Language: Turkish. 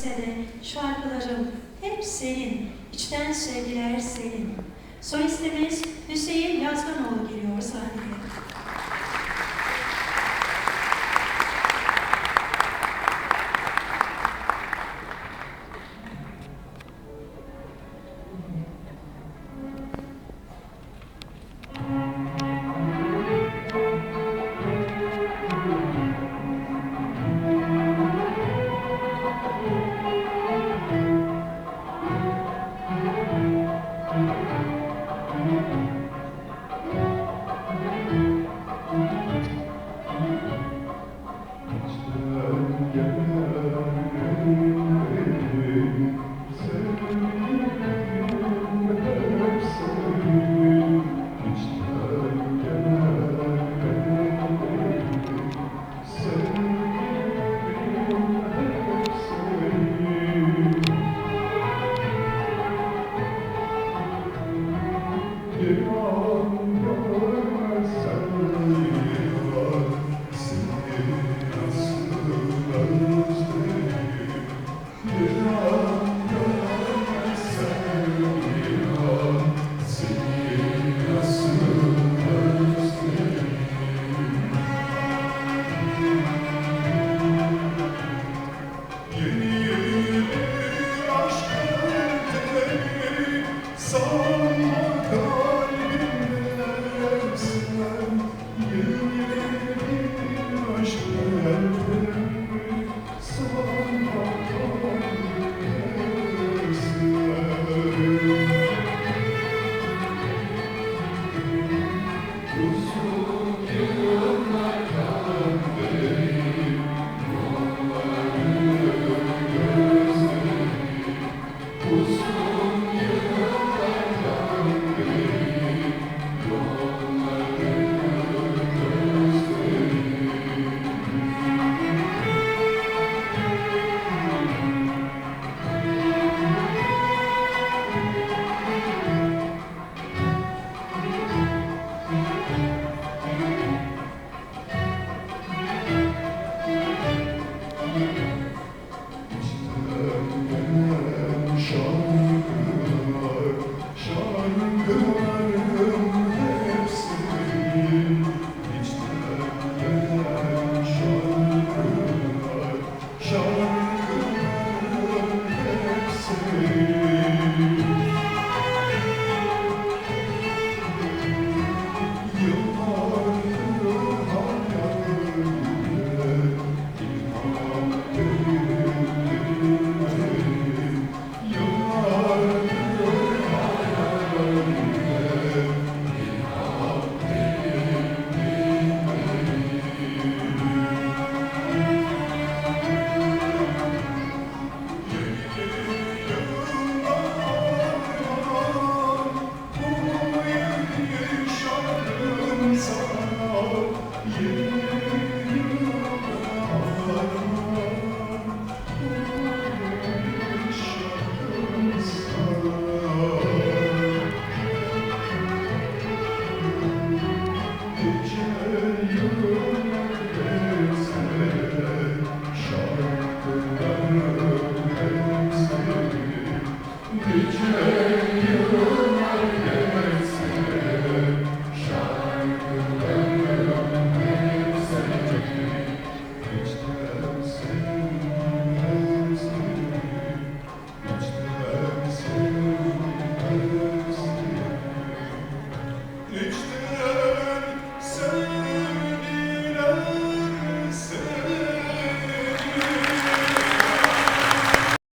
listede şarkılarım hep senin, içten sevgiler senin. Solistimiz Hüseyin Yazganoğlu geliyor. You Thank you. Música